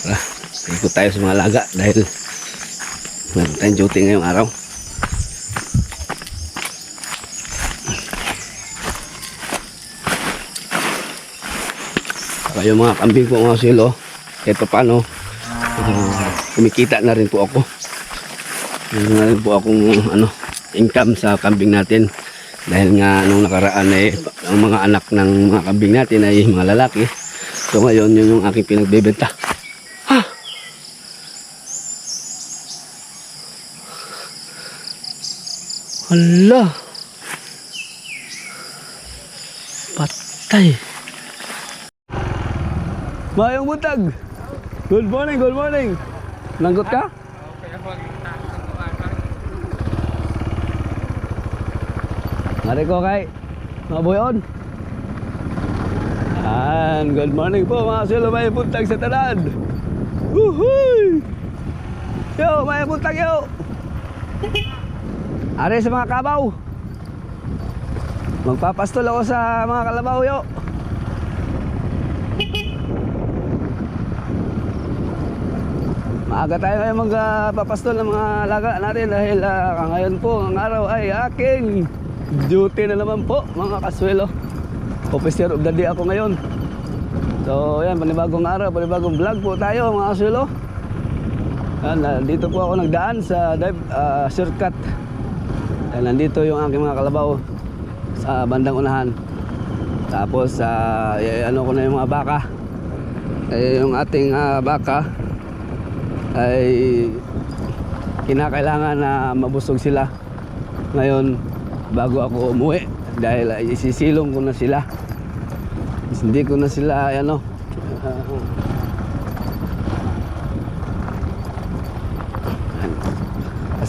Tara, ikot tayo sa mga laga dahil meron tayong duty ngayong araw. Saka yung mga kambing ko mga silo, kahit pa paano, uh, na rin po ako. Meron na rin po akong ano, income sa kambing natin. Dahil nga nung nakaraan ay ang mga anak ng mga kambing natin ay mga lalaki. So ngayon yun yung aking pinagbebenta. Hala! Patay! Mayong butag! Good morning, good morning! Nanggot ka? Mari ko kay Mabuyon. Yan, good morning po mga silo may puntag sa tanan. Uhuy! Yo, may puntag yo. Are sa mga kabaw. Magpapastol ako sa mga kalabaw yo. Maaga tayo ngayon magpapastol ng mga laga natin dahil ah, ngayon po ang araw ay aking duty na naman po mga kaswelo. Officer of the day ako ngayon. So yan, panibagong araw, panibagong vlog po tayo mga kaswelo. Yan, nandito po ako nagdaan sa dive ah, shortcut. Yan, nandito yung aking mga kalabaw sa bandang unahan. Tapos sa ano ko na yung mga baka. Eh, yung ating ah, baka ay kinakailangan na mabusog sila ngayon bago ako umuwi dahil ay isisilong ko na sila hindi ko na sila ano ah,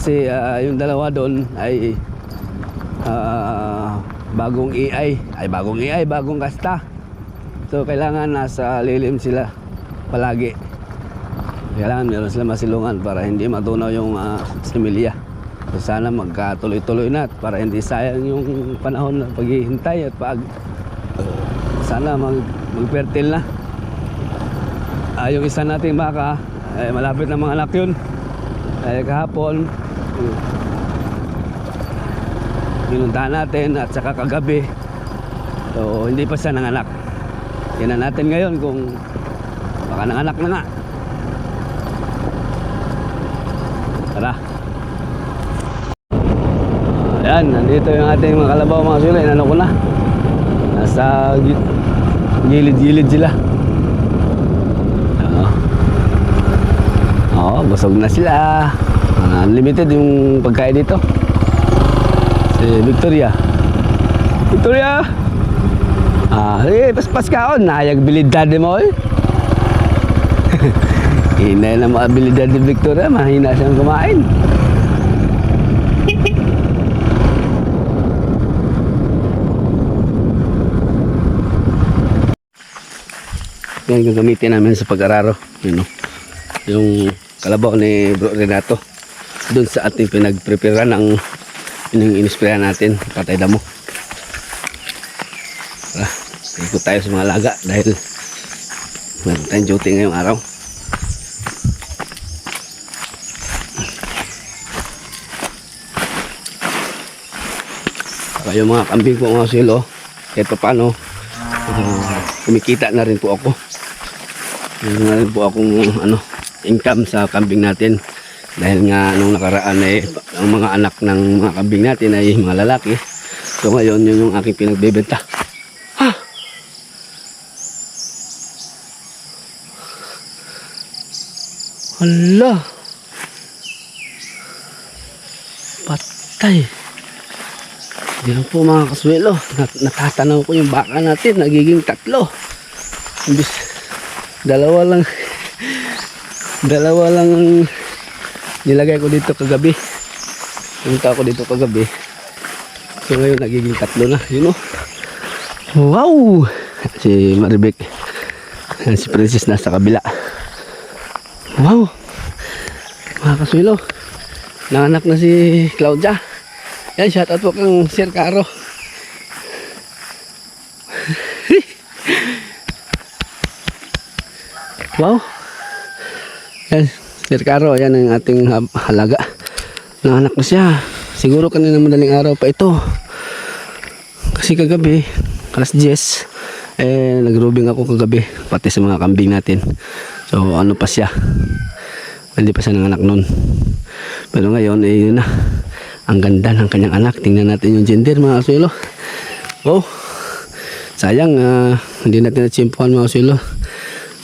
kasi ah, yung dalawa doon ay ah, bagong AI ay bagong AI bagong kasta so kailangan nasa lilim sila palagi kailangan meron sila masilungan para hindi matunaw yung uh, similya. So sana magkatuloy-tuloy na para hindi sayang yung panahon ng paghihintay at pag sana mag magfertile na. Ah, yung isa nating baka ay malapit na mga anak yun. Ay kahapon pinuntahan natin at saka kagabi. So hindi pa siya nanganak. Tingnan natin ngayon kung baka nanganak na nga. Tara. Ayan, nandito yung ating mga kalabaw mga sila. Inano ko na. Nasa gi- gilid-gilid sila. Oo. Oo, busog na sila. Ah, unlimited yung pagkain dito. Si Victoria. Victoria! Ah, eh, paspas ka on. Nayag bilid daddy mo eh. Hinay na mga abilidad ni Victoria, mahina siyang kumain. Yan yung gamitin namin sa pag-araro. Yun, no? Yung kalabaw ni Bro Renato. Doon sa ating pinag-prepare ng yung inispirahan natin, patay damo. Tara, ikot tayo sa mga laga dahil meron tayong duty ngayong araw. Saka yung mga kambing ko mga silo, kahit pa paano, uh, kumikita na rin po ako. Meron na rin po akong ano, income sa kambing natin. Dahil nga nung nakaraan ay ang mga anak ng mga kambing natin ay mga lalaki. So ngayon yun yung aking pinagbebenta. Ha! Hala! Patay! Hindi po mga kaswelo. Nat natatanaw ko yung baka natin. Nagiging tatlo. Imbis, dalawa lang. Dalawa lang ang nilagay ko dito kagabi. Punta ako dito kagabi. So ngayon nagiging tatlo na. Yun o. Wow! Si Maribek. Si Princess nasa kabila. Wow! Mga kaswelo. Nanganak na si Claudia. Yan, shoutout po kang Sir Caro. wow. Yan, Sir Caro, yan ang ating halaga. Nanganak na siya. Siguro kanina madaling araw pa ito. Kasi kagabi, alas 10, eh, nagrubing ako kagabi, pati sa mga kambing natin. So, ano pa siya? Hindi pa siya nanganak nun. Pero ngayon, eh, yun na. Ang ganda ng kanyang anak. Tingnan natin yung gender, mga kasuelo. Oh, sayang, ah, hindi natin natsimpuhan, mga kasuelo.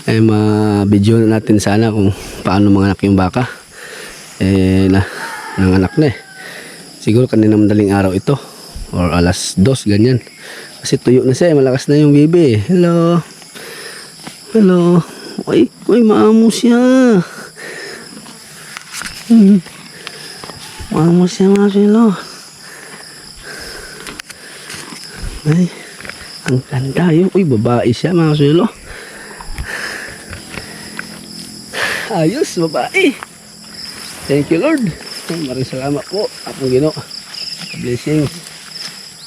Eh, ma-video na natin sana kung paano manganak yung baka. Eh, na, nanganak na eh. Siguro kanina madaling araw ito. Or alas dos, ganyan. Kasi tuyo na siya, eh. malakas na yung bibi. eh. Hello. Hello. Uy, uy, maamo siya. Hmm. Maamo siya, mga. Ay, ang ganda yun. Uy, babae siya, mga silo. Ayos, babae. Thank you, Lord. Maraming salamat po. Akong gino. Blessings.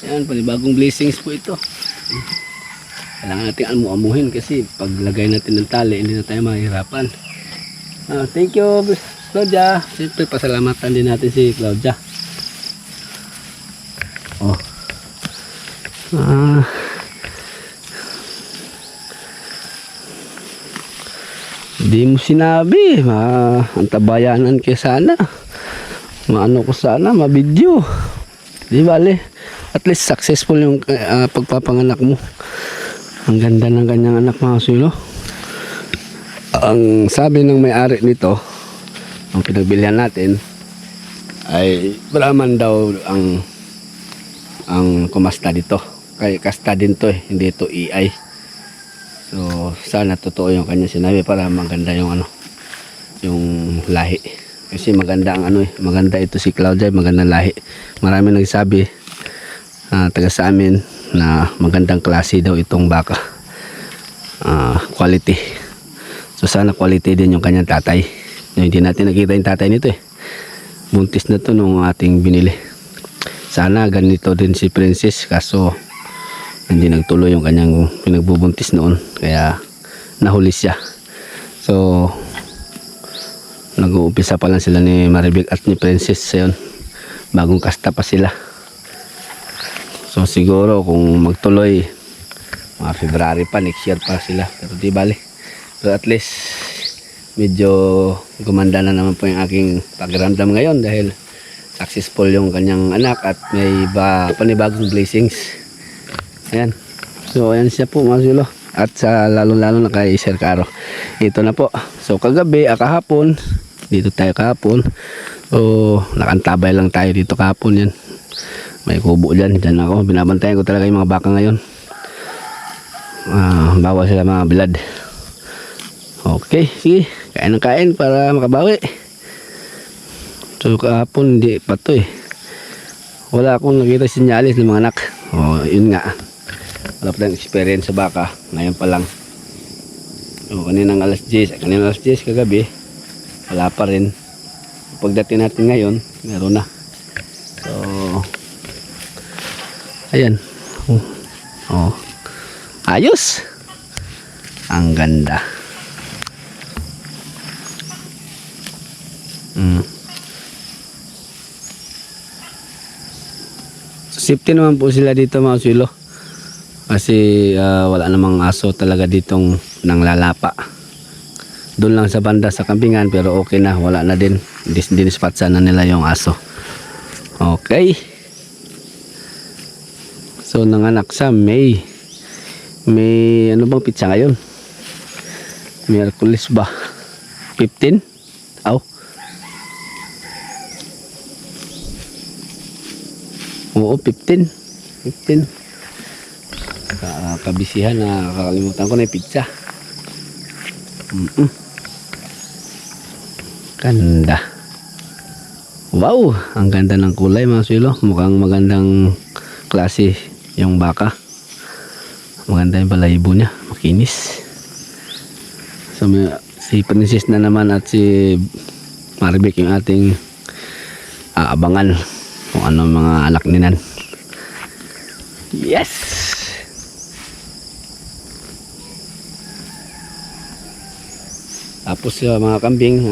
Yan, panibagong blessings po ito. Kailangan natin amu-amuhin kasi paglagay natin ng tali, hindi na tayo mahirapan. Ah, thank you, Claudia. Siyempre, pasalamatan din natin si Claudia. Oh. Ah. Hindi mo sinabi, ma antabayanan kayo sana. Maano ko sana, mabidyo. Di bale, at least successful yung ah, pagpapanganak mo. Ang ganda ng kanyang anak mga sulo. Ang sabi ng may-ari nito, ang pinagbilihan natin, ay Brahman daw ang ang kumasta dito. Kaya kasta din to eh, hindi to EI. So, sana totoo yung kanya sinabi para maganda yung ano, yung lahi. Kasi maganda ang ano eh, maganda ito si Claudia, maganda lahi. Marami nagsabi ah, taga sa amin na magandang klase daw itong baka. Ah, quality. So sana quality din yung kanyang tatay. Yung hindi natin nakita yung tatay nito eh. Buntis na to nung ating binili. Sana ganito din si Princess kaso hindi nagtuloy yung kanyang pinagbubuntis noon. Kaya nahuli siya. So nag-uumpisa pa lang sila ni Maribek at ni Princess yun bagong kasta pa sila. So siguro kung magtuloy mga February pa next year pa sila. Pero di bali pero at least medyo gumanda na naman po yung aking pakiramdam ngayon dahil successful yung kanyang anak at may ba, panibagong blessings Ayan. So, ayan siya po mga sulo. At sa lalo-lalo na kay Sir Caro. Ito na po. So, kagabi, ah, kahapon, dito tayo kahapon. So, nakantabay lang tayo dito kahapon yan. May kubo dyan. Dyan ako. Binabantayan ko talaga yung mga baka ngayon. Ah, bawal sila mga bilad. Okay, sige. Kain ng kain para makabawi. So, kahapon, hindi pa to eh. Wala akong nakita sinyalis ng mga anak. Oh, yun nga wala pa experience sa baka. Ngayon pa lang. So, kaninang alas 10 kaninang alas 10 kagabi wala pa rin. Pagdating natin ngayon meron na. So ayan. Oh, oh. ayos! Ang ganda. Mm. safety naman po sila dito mga silo kasi ah, wala namang aso talaga ditong nang lalapa. Doon lang sa banda sa kampingan pero okay na, wala na din. Dis dinispatsa na nila yung aso. Okay. So nanganak sa May. May ano bang pizza ngayon? Miyerkules ba? 15? Aw. Oo, 15. 15 ka kabisihan na kakalimutan ko na yung pizza. Mm -mm. ganda. Wow! Ang ganda ng kulay mga sulo mukhang magandang klase yung baka. Maganda yung balayibo niya. Makinis. So may, si princess na naman at si Maribek yung ating aabangan kung ano mga anak ninan yes Tapos sa mga kambing,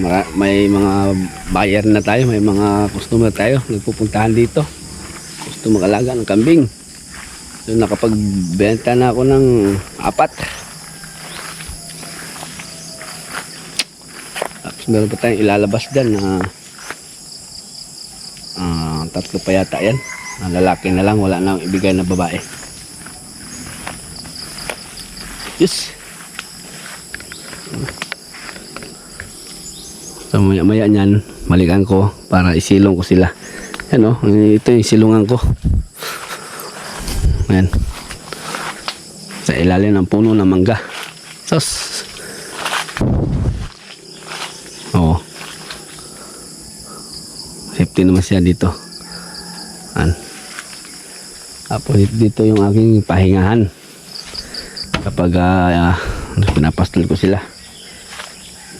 mara- may mga buyer na tayo, may mga customer tayo, nagpupuntahan dito. Gusto mag-alaga ng kambing. So nakapagbenta na ako ng apat. Tapos meron pa tayong ilalabas dyan na ah, tatlo pa yata yan. Ah, lalaki na lang, wala nang ibigay na babae. Yes. So maya maya niyan, malikan ko para isilong ko sila. Ano, ito yung silungan ko. Ayan. Sa ilalim ng puno ng mangga. Sos. Oo. Safety naman siya dito. Ayan. Tapos dito, yung aking pahingahan. Kapag ah, pinapastol ko sila.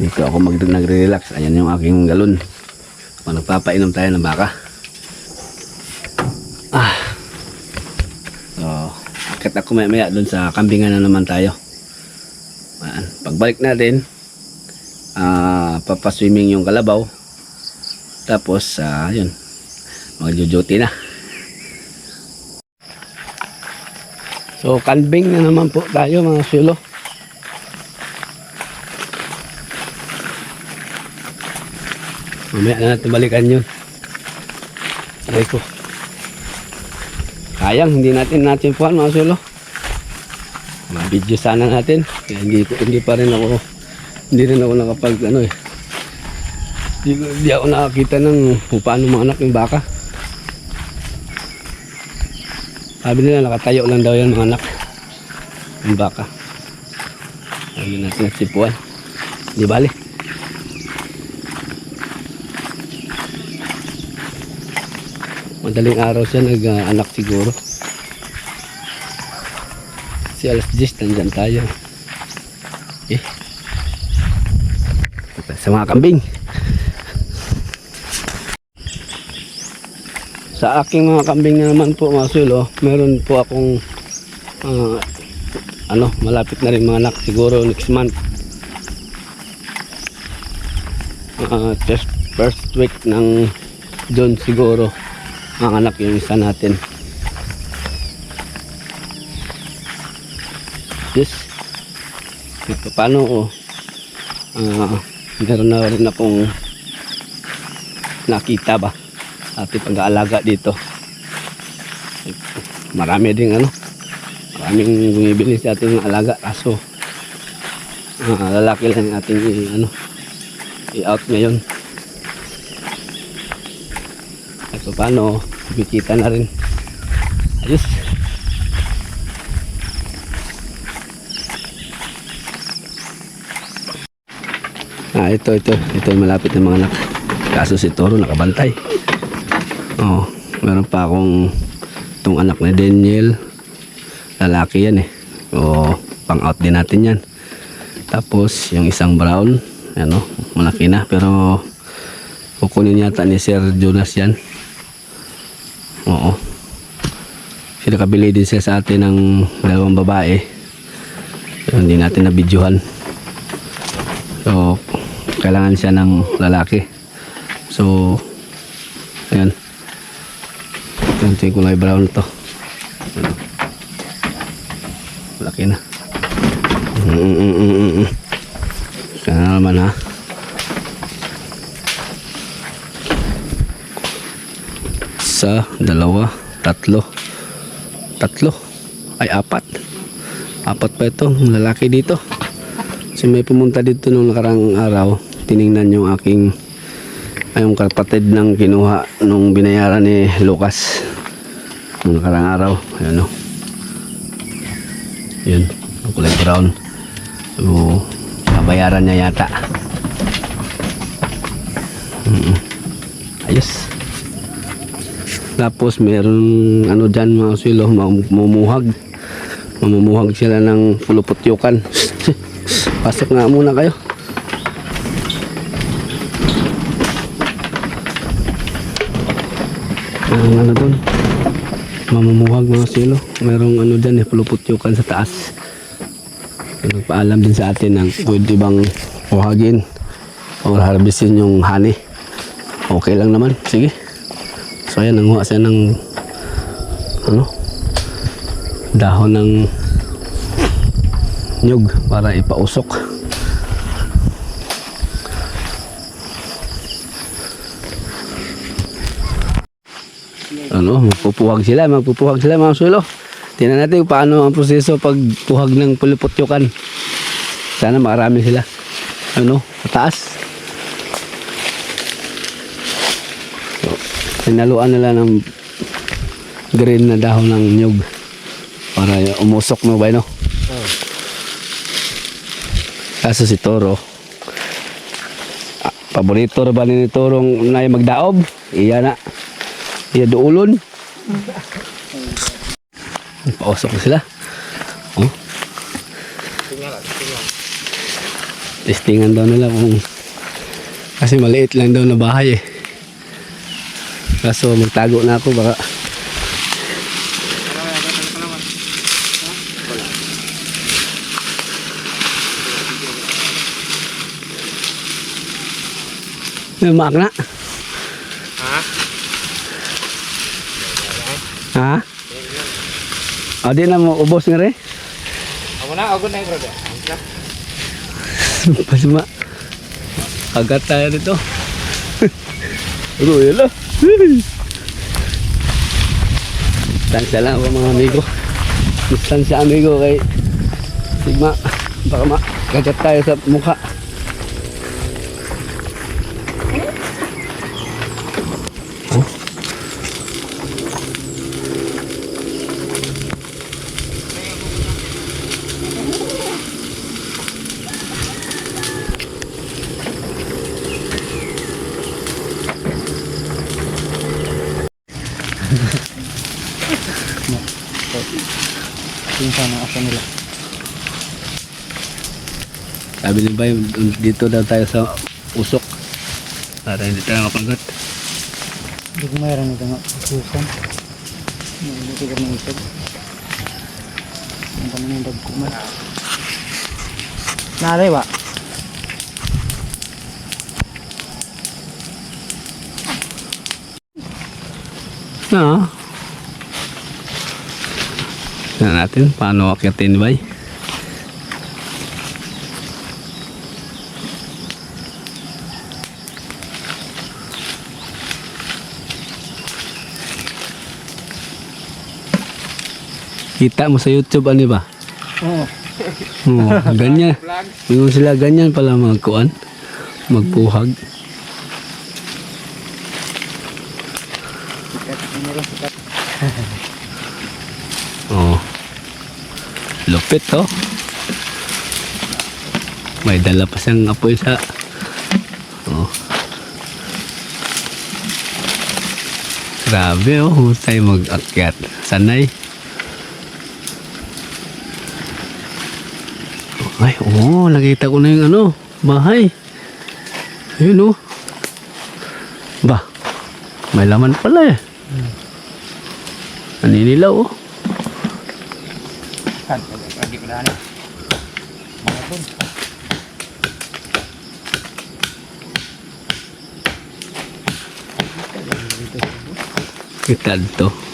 Dito ako mag nagre-relax. Ayan yung aking galon. Pag nagpapainom tayo ng baka. Ah. So, akit ako maya maya doon sa kambingan na naman tayo. Ayan. Pagbalik natin, ah, papaswimming yung kalabaw. Tapos, ah, yun, magjo-duty na. So, kambing na naman po tayo mga sulo. Mamaya na natin balikan yun. Aray ko. Sayang, hindi natin natin puan mga sulo. Ma-video sana natin. Kaya hindi, hindi pa rin ako, hindi rin ako nakapag, ano eh. Hindi, hindi ako nakakita ng kung paano mga yung baka. Sabi nila nakatayo lang daw yan mga anak. Yung baka. Sabi natin at sipuan. Di bali. Madaling araw siya nag-anak siguro. Si alas 10 nandyan tayo. Eh. Sa mga kambing. Sa aking mga kambing na naman po mga sulo, meron po akong ah, ano, malapit na rin mga anak siguro next month. Just first week ng June siguro anak yung isa natin. Yes. Ito paano. Ah, meron na rin akong nakita ba ating pag-aalaga dito. Marami ding ano, maraming bumibili sa ating alaga kaso ah, lalaki lang ating ano i-out ngayon. Ito paano, kumikita na rin. Ayos. Ah, ito, ito. Ito malapit ng mga anak. Kaso si Toro nakabantay. Oo. meron pa akong itong anak ni Daniel. Lalaki yan eh. O, pang out din natin yan. Tapos, yung isang brown. Ano, malaki na. Pero, kukunin yata ni Sir Jonas yan. Oo. Sila kabili din siya sa atin ng dalawang babae. So, hindi natin nabidyohan. So, kailangan siya ng lalaki. So, ayan. Ito yung kulay brown to. Ayan. Laki na. Mm, mm, mm, mm, mm. Kaya na naman ha. Isa, dalawa, tatlo. Tatlo. Ay, apat. Apat pa ito. Lalaki dito. Kasi may pumunta dito nung nakarang araw. Tiningnan yung aking ay yung kapatid ng kinuha nung binayaran ni Lucas nung nakarang araw. Ayan o. Yun. Ang kulay brown. So, nabayaran niya yata. Mm Ayos. Tapos meron ano dyan mga silo, mamumuhag. Mamumuhag sila ng puluputyukan. Pasok nga muna kayo. Ang ano doon? Mamumuhag mga silo. Merong ano dyan eh, puluputyukan sa taas. Nagpaalam din sa atin ng pwede bang Puhagin. O harvestin yung honey. Okay lang naman. Sige. Ayan, nanguha siya ng ano dahon ng nyug para ipausok. Ano, magpupuhag sila, magpupuhag sila mga sulo. Tingnan natin paano ang proseso pagpuhag ng puliputyukan. Sana marami sila. Ano, mataas. Sinaluan nila ng green na dahon ng nyug para umusok mo ba no? Kaso si Toro, ah, paborito ba ni Torong na magdaob? Iya na. Iya duulon. Pausok sila. Oh. Testingan daw nila kung kasi maliit lang daw na bahay eh. Kaso magtago na ako baka May umaak na. Ha? Ha? O di na mo ubos nga rin. Ako na, ako na yung brother. Pasma. Agad tayo dito. Yun lang. Distansya lang ako mga amigo. Distansya amigo kay Sigma. Baka makagat tayo sa mukha. Oh. Yung sana asa nila. Sabi ni Bay, dito daw tayo sa usok. Para hindi tayo makagat. Hindi ko mayroon ito nga. Susan. Hindi ko kami isog. Ang kami ng dagkuman. Naray ba? Oo. Tignan natin paano akitin Bay. Kita mo sa YouTube ano ba? Oo. Oo, ganyan. Yung sila ganyan pala magkuan. Magpuhag. Oo. Lupit to. May dala pa siyang apoy sa... Oo. Grabe oh, husay mag-akyat. Sanay. Oo, nakita ko na yung ano, bahay. Ayun oh. Ba, may laman pala eh. Naninilaw oh. Kan, lagi ko na ano. Mga pun. Kita to.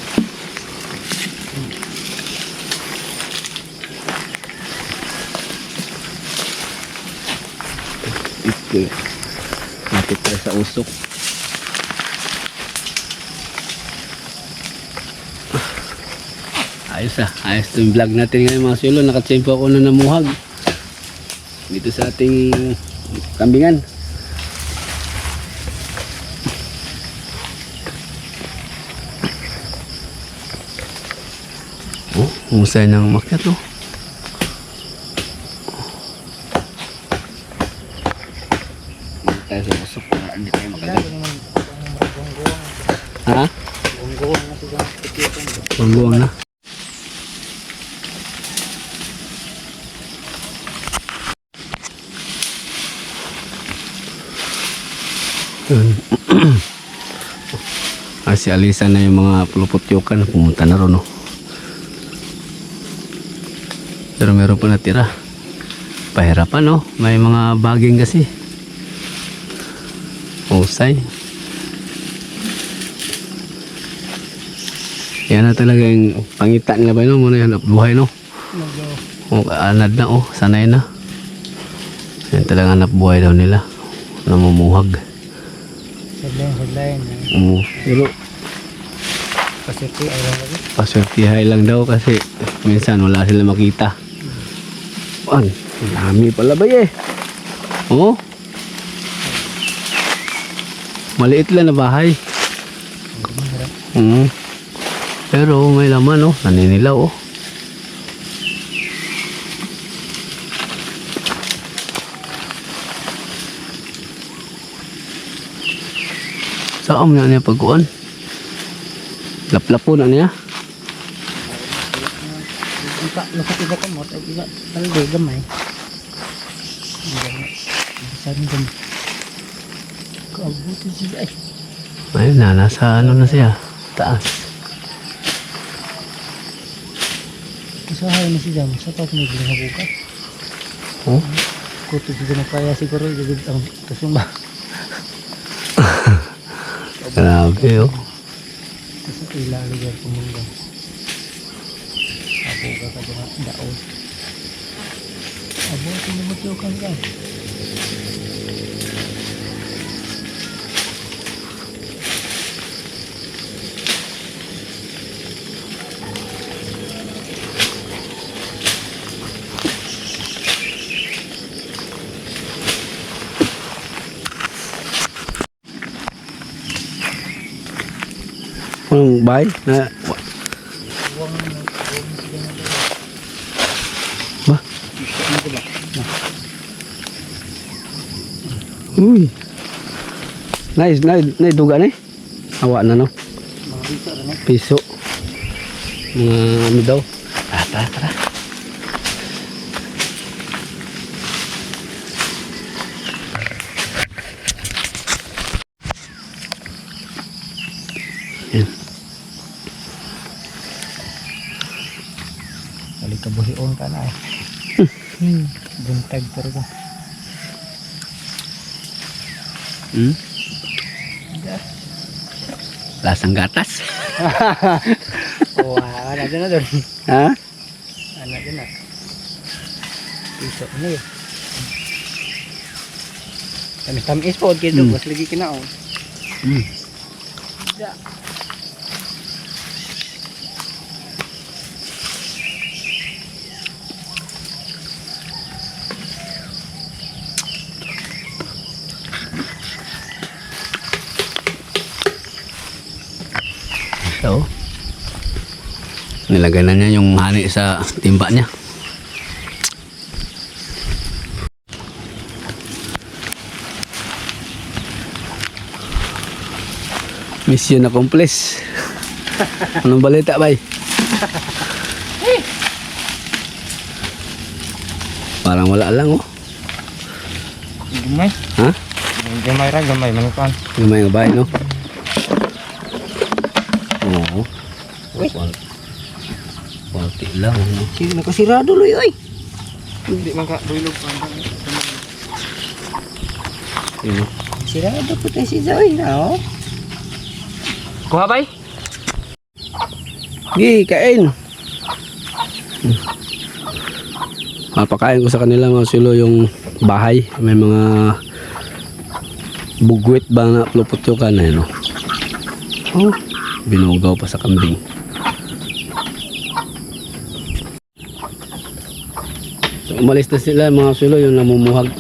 Lapit tayo sa usok. Ayos ah. Ayos itong vlog natin ngayon mga silo. Nakatsempo ako na namuhag. Dito sa ating kambingan. Oh, husay ng makyat oh. Dito tayo sa usok para hindi tayo makagat. Ha? Gungguan na siya. Kitiyan. Pangguang na. Yun. ah, si Alisa na yung mga puluputyukan pumunta na ron no? pero meron pa natira Pahirapan no? May mga baging kasi. Husay. Yan na talaga yung pangita nila ba no? Muna yan, buhay no? O, anad na oh, sanay na. Yan talaga hanap buhay daw nila. Namumuhag. Saglayan, saglayan. Oo. Pero Kasi ito ay lagi. paswertihay lang daw kasi minsan wala sila makita. An, dami pala ba eh. Oo. Maliit lang na bahay. Oo. Pero may laman oh, naninilaw oh. Saan na niya pagkuan? Laplapo na niya. Ang ka, nakatiga ka mo, iba, talde, gamay. Saan gamay? Kaabuti siya ay. Ayun na, nasa ano na siya. Taas. Usahay na siya, sa taas may bilang buka. Oh. Kuto siya na kaya siguro, ang tusong ba? Grabe oh. Kasi ilaligyan pumungga. Abo ka ka dyan, daon. Abo, tinumutyo ka ka. Anong bahay? Na, ba? Uy. Nice, nice, nice duga ni. Awa na no. Piso. Mga ano daw. Balik ka na eh. Hmm. Buntag talaga. Hmm? Lasang gatas. Oo, oh, ano dyan na doon. ha? Ano dyan na. Piso ano yun. Kami tamis po, kaya Hmm. doon, mas lagi kinaon. Hmm. Ya. So, nilagay na niya yung hani sa timba niya. Mission accomplished. Anong balita, bay? Parang wala lang, oh. Gamay. Ha? Gamay ra, gamay. Manukan. Gamay nga bay, no? Oo. Uy. No? Sige, nakasirado loy, oy. Hindi man ka, builog pa. Yun, no? Sirado po tayo si Zoe na, oh. Kuha bay? Gi, kain. Hmm. Mapakain ko sa kanila mga silo yung bahay. May mga bugwit ba na pluputyokan na no? Oh, binugaw pa sa kambing. Umalis na sila mga silo yung namumuhag.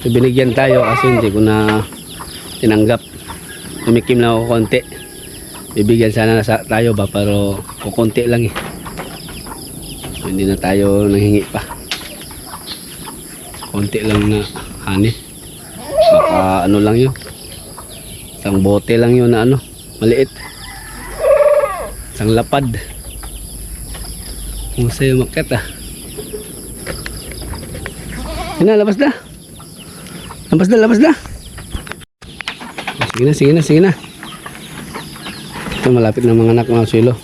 So, binigyan tayo kasi hindi ko na tinanggap. Tumikim na ako konti. Bibigyan sana na sa tayo ba pero kukunti lang eh. Hindi na tayo nanghingi pa. Konti lang na hani baka ano lang yun. Isang bote lang yun na ano maliit. Isang lapad. Kung sa'yo makat ah Yun na, labas na labas na, labas na sige na, sige na, sige na ito malapit na mga anak mga silo.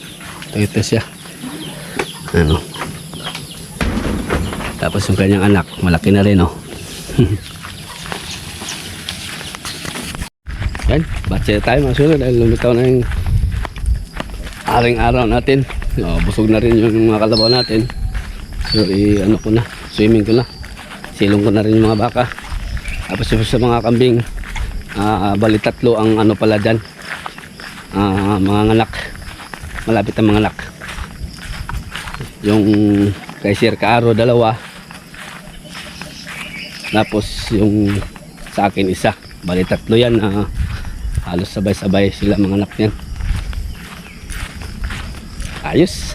Ito siya. Ano. Tapos yung kanyang anak, malaki na rin oh. Yan, batse tayo mga sunod dahil lumitaw na yung aring araw natin. Oh, busog na rin yung mga kalabaw natin. So, i ano ko na, swimming ko na. Silong ko na rin yung mga baka. Tapos yung sa mga kambing, ah bali tatlo ang ano pala dyan. Ah, mga anak. Malapit ang mga anak. Yung kay Sir Kaaro, dalawa. Tapos yung sa akin isa. Bali tatlo yan. ah, halos sabay-sabay sila mga anak yan. Ayos.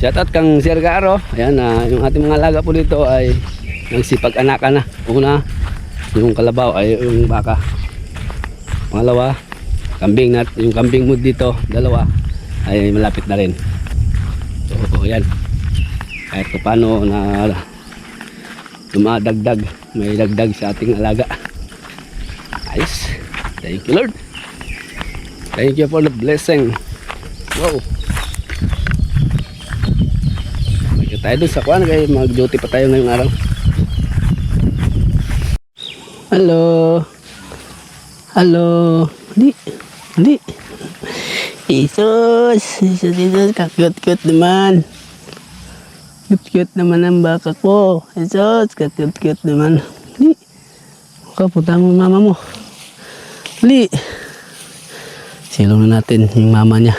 Shout out kang Sir Garo. Ayan, ah, yung ating mga alaga po dito ay nagsipag anakan na. Una, yung kalabaw ay yung baka. Pangalawa, kambing nat yung kambing mo dito, dalawa ay malapit na rin. So, ayan. Kahit pa paano na dumadagdag, may dagdag sa ating alaga. Ayos. Thank you Lord. Thank you for the blessing. Wow. Magka tayo dun sa kuan kay mag-duty pa tayo ngayong araw. Hello. Hello. Hindi. Hindi. Jesus. Jesus, Jesus. Kakut-kut naman. Cute-cute naman ang baka ko. Jesus. Kakut-cute naman. Hindi. Kaputa mo mama mo. Hindi. Silong na natin yung mama niya.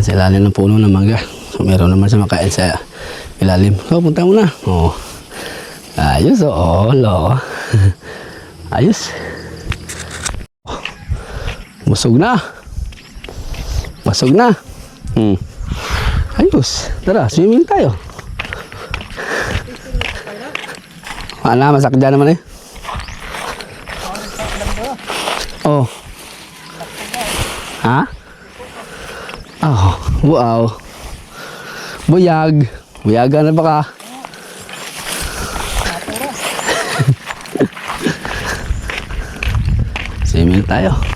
Sa ilalim ng puno ng mangga. So, meron naman siya makain sa ilalim. So, punta mo na. Oh. Ayos, oh. Lo. Ayos. Busog na. Busog na. Hmm. Ayos. Tara, swimming tayo. Wala, masakit dyan naman eh. Oh. Ha? Oh, wow. Buyag. Buyaga na ba ka? Swimming tayo.